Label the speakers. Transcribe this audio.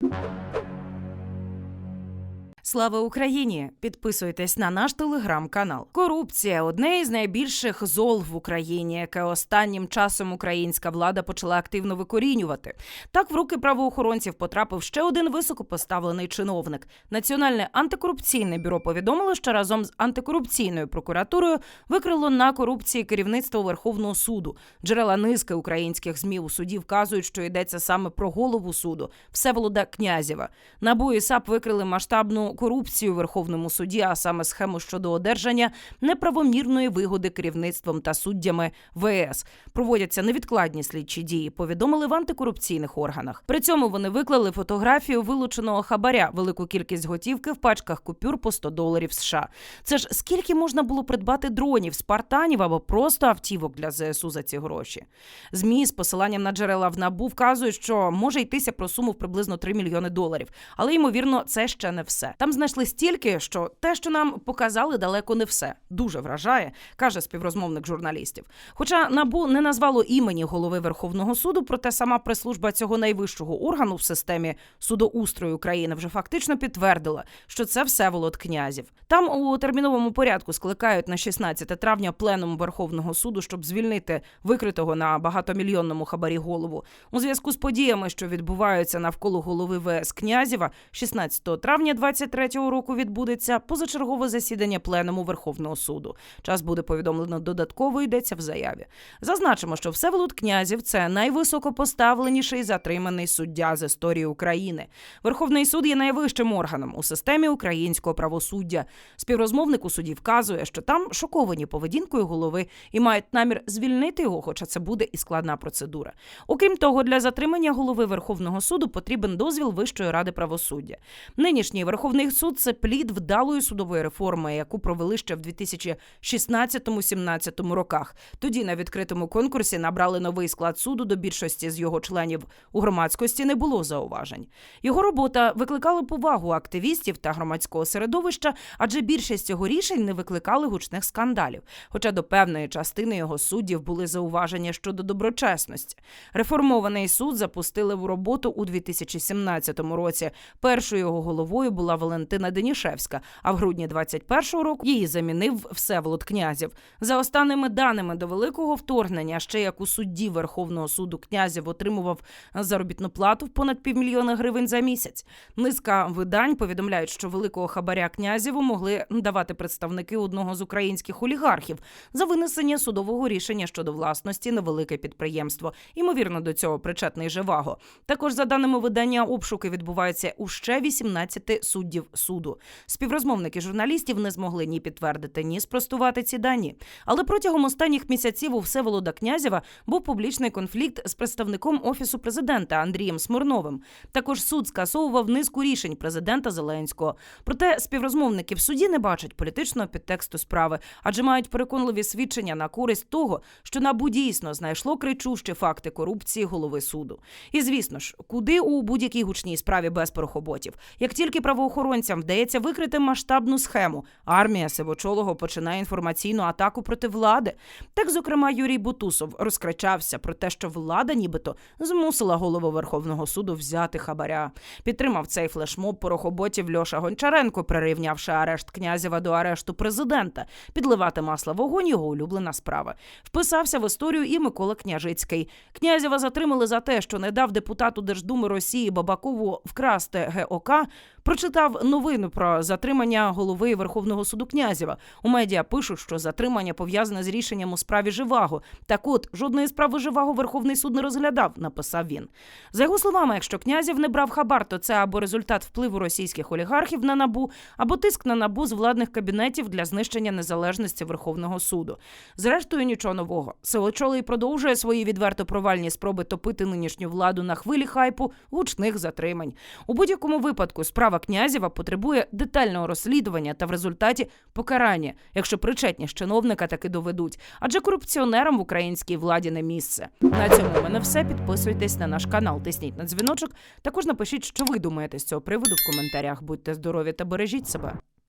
Speaker 1: you Слава Україні! Підписуйтесь на наш телеграм-канал. Корупція одне із найбільших зол в Україні, яке останнім часом українська влада почала активно викорінювати. Так в руки правоохоронців потрапив ще один високопоставлений чиновник. Національне антикорупційне бюро повідомило, що разом з антикорупційною прокуратурою викрило на корупції керівництво Верховного суду. Джерела низки українських змі у суді вказують, що йдеться саме про голову суду Всеволода Князєва. НАБУ і САП викрили масштабну корупцію у Верховному суді, а саме схему щодо одержання неправомірної вигоди керівництвом та суддями ВС. Проводяться невідкладні слідчі дії. Повідомили в антикорупційних органах. При цьому вони виклали фотографію вилученого хабаря, велику кількість готівки в пачках купюр по 100 доларів США. Це ж скільки можна було придбати дронів, спартанів або просто автівок для ЗСУ за ці гроші? ЗМІ з посиланням на джерела в НАБУ вказують, що може йтися про суму в приблизно 3 мільйони доларів. Але ймовірно, це ще не все. Там знайшли стільки, що те, що нам показали, далеко не все. Дуже вражає, каже співрозмовник журналістів. Хоча НАБУ не назвало імені голови Верховного суду, проте сама прес-служба цього найвищого органу в системі судоустрою України вже фактично підтвердила, що це Всеволод Князів. Там у терміновому порядку скликають на 16 травня пленум Верховного суду, щоб звільнити викритого на багатомільйонному хабарі голову. У зв'язку з подіями, що відбуваються навколо голови ВС Князєва, 16 травня 23-го року відбудеться позачергове засідання пленуму Верховного суду. Час буде повідомлено додатково йдеться в заяві. Зазначимо, що Всеволод Князів це найвисокопоставленіший затриманий суддя з історії України. Верховний суд є найвищим органом у системі українського правосуддя. Співрозмовник у суді вказує, що там шоковані поведінкою голови і мають намір звільнити його, хоча це буде і складна процедура. Окрім того, для затримання голови Верховного суду потрібен дозвіл Вищої ради правосуддя. Нинішній Верховний суд це плід вдалої судової реформи, яку провели ще в 2016-17 роках. Тоді на відкритому конкурсі набрали новий склад суду. До більшості з його членів у громадськості не було зауважень. Його робота викликала повагу активістів та громадського середовища, адже більшість його рішень не викликали гучних скандалів. Хоча до певної частини його суддів були зауваження щодо доброчесності. Реформований суд запустили в роботу у 2017 році. Першою його головою була Валентина Денішевська, а в грудні 21-го року її замінив Всеволод Князів. За останніми даними до великого вторгнення, ще як у судді Верховного суду Князів отримував заробітну плату в понад півмільйона гривень за місяць. Низка видань повідомляють, що великого хабаря Князєву могли давати представники одного з українських олігархів за винесення судового рішення щодо власності на велике підприємство. Ймовірно, до цього причетний Живаго. Також за даними видання, обшуки відбуваються у ще 18 суддів суду. Співрозмовники журналістів не змогли ні підтвердити, ні спростувати ці дані. Але протягом останніх місяців у Всеволода Князєва був публічний конфлікт з представником офісу президента Андрієм Смирновим. Також суд скасовував низку рішень президента Зеленського. Проте співрозмовники в суді не бачать політичного підтексту справи, адже мають переконливі свідчення на користь того, що НАБУ дійсно знайшло кричущі факти корупції голови суду. І звісно ж, куди у будь-якій гучній справі без порохоботів, як тільки правоохоронцям вдається викрити масштабну схему, армія Сивочолого починає інформаційну атаку проти влади. Так, зокрема, Юрій Бутусов розкричався про те, що влада, нібито, змусила голову Верховного суду взяти хабаря. Підтримав цей флешмоб порохоботів Льоша Гончаренко, прирівнявши арешт князєва до арешту президента. Підливати масло вогонь його улюблена справа. Вписався в історію і Микола Княжицький. Князєва затримали за те, що не дав депутату Держдуми Росії Бабакову вкрасти ГОК. Прочитав новину про затримання голови Верховного суду Князєва. У медіа пишуть, що затримання пов'язане з рішенням у справі Живаго. Так от жодної справи Живаго Верховний суд не розглядав, написав він. За його словами, якщо князів не брав хабар, то це або результат впливу російських олігархів на набу, або тиск на набу з владних кабінетів для знищення незалежності Верховного суду. Зрештою, нічого нового. Силочолий продовжує свої відверто провальні спроби топити нинішню владу на хвилі хайпу гучних затримань. У будь-якому випадку справа князєва потребує детального розслідування та в результаті покарання, якщо причетність чиновника таки доведуть. Адже корупціонерам в українській владі не місце. На цьому в мене все. Підписуйтесь на наш канал, тисніть на дзвіночок. Також напишіть, що ви думаєте з цього приводу в коментарях. Будьте здорові та бережіть себе.